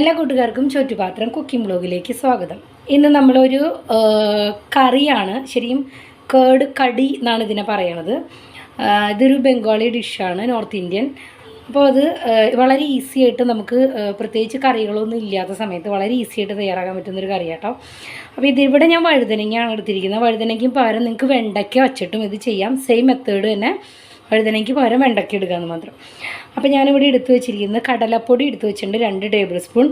എല്ലാ കൂട്ടുകാർക്കും ചുറ്റുപാത്രം കുക്കിംഗ് ബ്ലോഗിലേക്ക് സ്വാഗതം. ഇന്ന് നമ്മളൊരു കറിയാണ് ശരിക്കും കേട് കടി എന്നാണ് ഇതിനെ പറയണത്. ഇതൊരു ബംഗാളി ഡിഷാണ് നോർത്ത് ഇന്ത്യൻ. അപ്പോൾ അത് വളരെ ഈസി ആയിട്ട് നമുക്ക് പ്രത്യേകിച്ച് കറികളൊന്നും ഇല്ലാത്ത സമയത്ത് വളരെ ഈസി ആയിട്ട് തയ്യാറാക്കാൻ പറ്റുന്നൊരു കറി കേട്ടോ അപ്പോൾ ഇതിവിടെ ഞാൻ വഴുതനങ്ങയാണ് എടുത്തിരിക്കുന്നത്. വഴുതനങ്ങയും പകരം നിങ്ങൾക്ക് വെണ്ടയ്ക്ക വച്ചിട്ടും ഇത് ചെയ്യാം. സെയിം മെത്തേഡ് തന്നെ. വഴുതനയ്ക്ക് പകരം വെണ്ടയ്ക്ക എടുക്കാമെന്ന് മാത്രം. അപ്പോൾ ഞാനിവിടെ എടുത്തു വെച്ചിരിക്കുന്നത് കടലപ്പൊടി എടുത്തു വെച്ചിട്ടുണ്ട് രണ്ട് ടേബിൾ സ്പൂൺ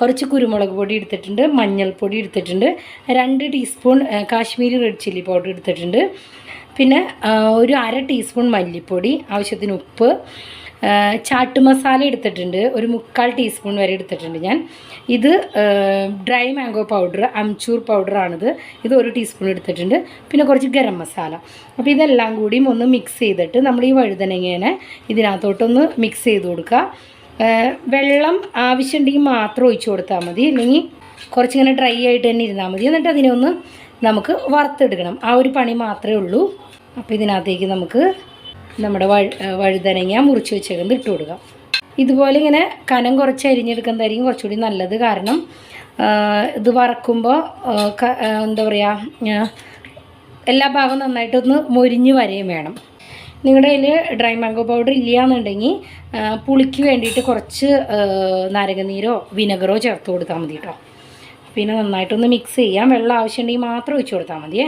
കുറച്ച് കുരുമുളക് പൊടി എടുത്തിട്ടുണ്ട് മഞ്ഞൾപ്പൊടി എടുത്തിട്ടുണ്ട് രണ്ട് teaspoon Kashmiri red chilli powder എടുത്തിട്ടുണ്ട്. പിന്നെ ഒരു അര ടീസ്പൂൺ മല്ലിപ്പൊടി ആവശ്യത്തിന് ഉപ്പ് ചാട്ട് മസാല എടുത്തിട്ടുണ്ട്. ഒരു മുക്കാൽ ടീസ്പൂൺ വരെ എടുത്തിട്ടുണ്ട് ഞാൻ. ഇത് ഡ്രൈ മാംഗോ പൗഡർ അംചൂർ പൗഡറാണിത് ഇത് ഒരു ടീസ്പൂൺ എടുത്തിട്ടുണ്ട്. പിന്നെ കുറച്ച് ഗരം മസാല. അപ്പോൾ ഇതെല്ലാം കൂടിയും ഒന്ന് മിക്സ് ചെയ്തിട്ട് നമ്മൾ ഈ വഴുതനങ്ങേനെ ഇതിനകത്തോട്ടൊന്ന് മിക്സ് ചെയ്ത് കൊടുക്കുക. വെള്ളം ആവശ്യമുണ്ടെങ്കിൽ മാത്രം ഒഴിച്ചു കൊടുത്താൽ മതി. അല്ലെങ്കിൽ കുറച്ചിങ്ങനെ ഡ്രൈ ആയിട്ട് തന്നെ ഇരുന്നാൽ മതി. എന്നിട്ട് അതിനെ ഒന്ന് നമുക്ക് വറുത്തെടുക്കണം. ആ ഒരു പണി മാത്രമേ ഉള്ളൂ. അപ്പോൾ ഇതിനകത്തേക്ക് നമുക്ക് നമ്മുടെ വഴുതനങ്ങ മുറിച്ച് വെച്ചേക്കുന്നത് ഇട്ട് കൊടുക്കുക ഇതുപോലെ ഇങ്ങനെ കനം കുറച്ച് അരിഞ്ഞെടുക്കുന്നതായിരിക്കും കുറച്ചുകൂടി നല്ലത്. കാരണം ഇത് വറക്കുമ്പോൾ എന്താ പറയുക എല്ലാ ഭാഗവും നന്നായിട്ടൊന്ന് മൊരിഞ്ഞ് വരെയും വേണം. നിങ്ങളുടെ കയ്യിൽ ഡ്രൈ മാംഗോ പൗഡർ ഇല്ല എന്നുണ്ടെങ്കിൽ പുളിക്ക് വേണ്ടിയിട്ട് കുറച്ച് നാരകനീരോ വിനെഗറോ ചേർത്ത് കൊടുത്താൽ മതി കേട്ടോ പിന്നെ നന്നായിട്ടൊന്ന് മിക്സ് ചെയ്യാം. വെള്ളം ആവശ്യമുണ്ടെങ്കിൽ മാത്രം ഒഴിച്ചു കൊടുത്താൽ മതിയേ.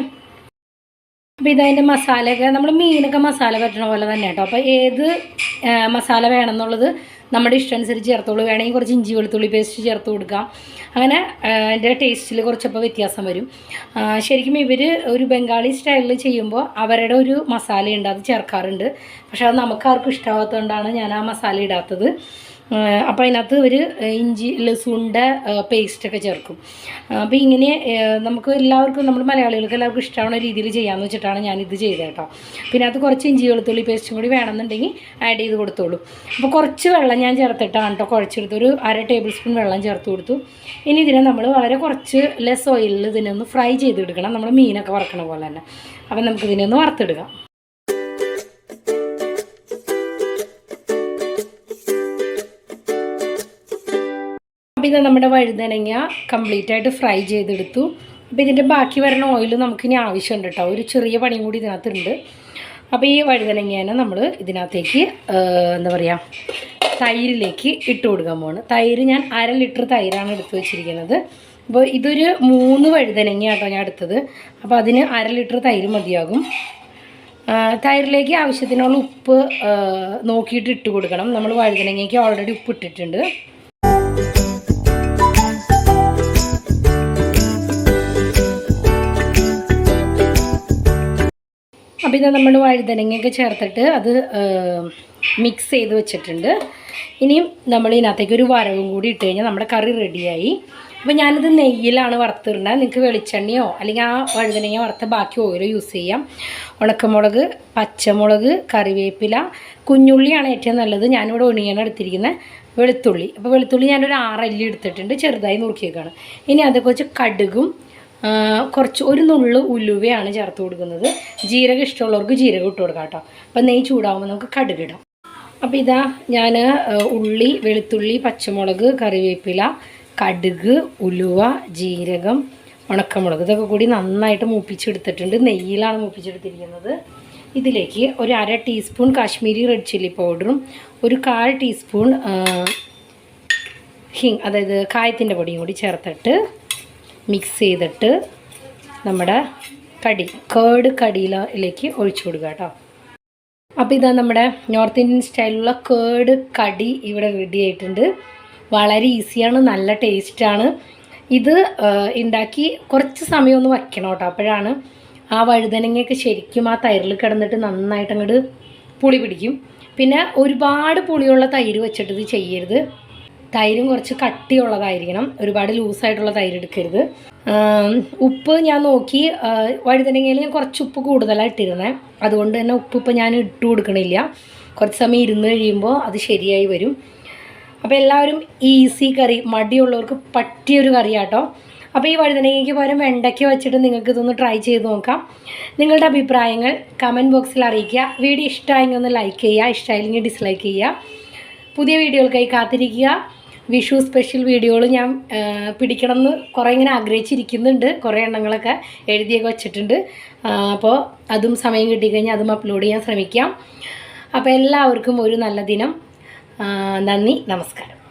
അപ്പോൾ ഇതതിന്റെ മസാലയൊക്കെ നമ്മൾ മീനൊക്കെ മസാല പറ്റണ പോലെ തന്നെ കേട്ടോ. അപ്പോൾ ഏത് മസാല വേണമെന്നുള്ളത് നമ്മുടെ ഇഷ്ടം അനുസരിച്ച് ചേർത്തോളൂ വേണമെങ്കിൽ കുറച്ച് ഇഞ്ചി വെളുത്തുള്ളി പേസ്റ്റ് ചേർത്ത് കൊടുക്കാം അങ്ങനെ എന്റെ ടേസ്റ്റിൽ കുറച്ചപ്പോൾ വ്യത്യാസം വരും. ശരിക്കും ഇവർ ഒരു ബംഗാളി സ്റ്റൈലിൽ ചെയ്യുമ്പോൾ അവരുടെ ഒരു മസാലയുണ്ട് അത് ചേർക്കാറുണ്ട്. പക്ഷേ അത് നമുക്കാർക്കും ഇഷ്ടമാകാത്തതുകൊണ്ടാണ് ഞാൻ ആ മസാല ഇടാത്തത്. അപ്പോൾ അതിനകത്ത് ഒരു ഇഞ്ചി ലസുണ്ട പേസ്റ്റൊക്കെ ചേർക്കും. അപ്പോൾ ഇങ്ങനെ നമുക്ക് എല്ലാവർക്കും നമ്മൾ മലയാളികൾക്ക് എല്ലാവർക്കും ഇഷ്ടമാവുന്ന രീതിയിൽ ചെയ്യാമെന്ന് വെച്ചിട്ടാണ് ഞാനിത് ചെയ്തത് കേട്ടോ. പിന്നെ അത് കുറച്ച് ഇഞ്ചി വെളുത്തുള്ളി പേസ്റ്റും കൂടി വേണമെന്നുണ്ടെങ്കിൽ ആഡ് ചെയ്ത് കൊടുത്തോളൂ. അപ്പോൾ കുറച്ച് വെള്ളം ഞാൻ ചേർത്തിട്ടാണ് കേട്ടോ കുഴച്ചെടുത്ത് ഒരു അര ടേബിൾ സ്പൂൺ വെള്ളം ചേർത്ത് കൊടുത്തു. ഇനി ഇതിനെ നമ്മൾ വളരെ കുറച്ച് ലെസ് ഓയിലിൽ ഇതിനൊന്ന് ഫ്രൈ ചെയ്തെടുക്കണം. നമ്മൾ മീനൊക്കെ വറക്കണ പോലെ തന്നെ. അപ്പം നമുക്കിതിനെ ഒന്ന് വറുത്തെടുക്കാം. അപ്പോൾ ഇത് നമ്മുടെ വഴുതനങ്ങ കംപ്ലീറ്റ് ആയിട്ട് ഫ്രൈ ചെയ്തെടുത്തു. അപ്പോൾ ഇതിന്റെ ബാക്കി വരുന്ന ഓയിൽ നമുക്കിനി ആവശ്യമുണ്ട് കേട്ടോ ഒരു ചെറിയ പണിയും കൂടി ഇതിനകത്തുണ്ട്. അപ്പോൾ ഈ വഴുതനങ്ങേനെ നമ്മൾ ഇതിനകത്തേക്ക് എന്താ പറയുക തൈരിലേക്ക് ഇട്ട് കൊടുക്കാൻ പോവാണ്. തൈര് ഞാൻ അര ലിറ്റർ തൈരാണ് എടുത്ത് വെച്ചിരിക്കുന്നത്. അപ്പോൾ ഇതൊരു മൂന്ന് വഴുതനങ്ങ കേട്ടോ ഞാൻ എടുത്തത്. അപ്പോൾ അതിന് അര ലിറ്റർ തൈര് മതിയാകും. തൈരിലേക്ക് ആവശ്യത്തിനുള്ള ഉപ്പ് നോക്കിയിട്ട് ഇട്ട് കൊടുക്കണം. നമ്മൾ വഴുതനങ്ങയ്ക്ക് ഓൾറെഡി ഉപ്പ് ഇട്ടിട്ടുണ്ട്. ഇത് നമ്മൾ വഴുതനങ്ങയൊക്കെ ചേർത്തിട്ട് അത് മിക്സ് ചെയ്ത് വെച്ചിട്ടുണ്ട്. ഇനിയും നമ്മൾ ഇതിനകത്തേക്ക് ഒരു വരവും കൂടി ഇട്ട് കഴിഞ്ഞാൽ നമ്മുടെ കറി റെഡിയായി. അപ്പോൾ ഞാനിത് നെയ്യിലാണ് വറുത്തിടുന്നത്. നിങ്ങൾക്ക് വെളിച്ചെണ്ണയോ അല്ലെങ്കിൽ ആ വഴുതനങ്ങ വറുത്ത ബാക്കി ഓയിലോ യൂസ് ചെയ്യാം. ഉണക്കമുളക് പച്ചമുളക് കറിവേപ്പില കുഞ്ഞുള്ളിയാണ് ഏറ്റവും നല്ലത്. ഞാനിവിടെ ഒണിയാണ് എടുത്തിരിക്കുന്നത് വെളുത്തുള്ളി. അപ്പോൾ വെളുത്തുള്ളി ഞാനൊരു ആറല്ലി എടുത്തിട്ടുണ്ട്. ചെറുതായി നുറുക്കിയേക്കാണ് ഇനി അതൊക്കെ വെച്ച് കടുകും കുറച്ച് ഒരു നുള്ളു ഉലുവയാണ് ചേർത്ത് കൊടുക്കുന്നത്. ജീരകം ഇഷ്ടമുള്ളവർക്ക് ജീരകം ഇട്ട് കൊടുക്കാം കേട്ടോ. അപ്പം നെയ്യ് ചൂടാകുമ്പോൾ നമുക്ക് കടുകിടാം. അപ്പോൾ ഇതാ ഞാൻ ഉള്ളി വെളുത്തുള്ളി പച്ചമുളക് കറിവേപ്പില കടുക് ഉലുവ ജീരകം ഉണക്കമുളക് ഇതൊക്കെ കൂടി നന്നായിട്ട് മൂപ്പിച്ചെടുത്തിട്ടുണ്ട്. നെയ്യിലാണ് മൂപ്പിച്ചെടുത്തിരിക്കുന്നത്. ഇതിലേക്ക് ഒരു അര ടീസ്പൂൺ കാശ്മീരി റെഡ് ചില്ലി പൗഡറും ഒരു കാൽ ടീസ്പൂൺ ഹിങ് അതായത് കായത്തിന്റെ പൊടിയും കൂടി ചേർത്തിട്ട് മിക്സ് ചെയ്തിട്ട് നമ്മുടെ കടി കേർഡ് കടിയിലേക്ക് ഒഴിച്ചു കൊടുക്കുക കേട്ടോ. അപ്പോൾ ഇതാ നമ്മുടെ നോർത്ത് ഇന്ത്യൻ സ്റ്റൈലിലുള്ള കേർഡ് കടി ഇവിടെ റെഡി ആയിട്ടുണ്ട്. വളരെ ഈസിയാണ് നല്ല ടേസ്റ്റാണ്. ഇത് ഉണ്ടാക്കി കുറച്ച് സമയം ഒന്ന് വയ്ക്കണം കേട്ടോ. അപ്പോഴാണ് ആ വഴുതനങ്ങയൊക്കെ ശരിക്കും ആ തൈരിൽ കിടന്നിട്ട് നന്നായിട്ട് അങ്ങോട്ട് പുളി പിടിക്കും. പിന്നെ ഒരുപാട് പുളിയുള്ള തൈര് വെച്ചിട്ട് ഇത് ചെയ്യരുത്. തൈരും കുറച്ച് കട്ടിയുള്ളതായിരിക്കണം. ഒരുപാട് ലൂസായിട്ടുള്ള തൈര് എടുക്കരുത്. ഉപ്പ് ഞാൻ നോക്കി വഴുതനങ്ങയിൽ ഞാൻ കുറച്ച് ഉപ്പ് കൂടുതലാണ് ഇട്ടിരുന്നത് അതുകൊണ്ട് തന്നെ ഉപ്പ് ഇപ്പം ഞാൻ ഇട്ട് കൊടുക്കണില്ല. കുറച്ച് സമയം ഇരുന്ന് കഴിയുമ്പോൾ അത് ശരിയായി വരും. അപ്പോൾ എല്ലാവരും ഈസി കറി മടിയുള്ളവർക്ക് പറ്റിയൊരു കറിയാട്ടോ. അപ്പോൾ ഈ വഴുതനങ്ങയ്ക്ക് പകരം വെണ്ടയ്ക്ക് വെച്ചിട്ട് നിങ്ങൾക്ക് ഇതൊന്ന് ട്രൈ ചെയ്ത് നോക്കാം. നിങ്ങളുടെ അഭിപ്രായങ്ങൾ കമന്റ് ബോക്സിൽ അറിയിക്കുക. വീഡിയോ ഇഷ്ടമായെങ്കിൽ ഒന്ന് ലൈക്ക് ചെയ്യുക ഇഷ്ടമായില്ലെങ്കിൽ ഡിസ്ലൈക്ക് ചെയ്യുക. പുതിയ വീഡിയോകൾക്കായി കാത്തിരിക്കുക. വിഷു സ്പെഷ്യൽ വീഡിയോകൾ ഞാൻ പിടിക്കണം എന്ന് കുറേ ഇങ്ങനെ ആഗ്രഹിച്ചിരിക്കുന്നുണ്ട്. കുറേ എണ്ണങ്ങളൊക്കെ എഴുതിയൊക്കെ വച്ചിട്ടുണ്ട്. അപ്പോൾ അതും സമയം കിട്ടിക്കഴിഞ്ഞാൽ അതും അപ്ലോഡ് ചെയ്യാൻ ശ്രമിക്കാം. അപ്പോൾ എല്ലാവർക്കും ഒരു നല്ല ദിനം. നന്ദി നമസ്കാരം.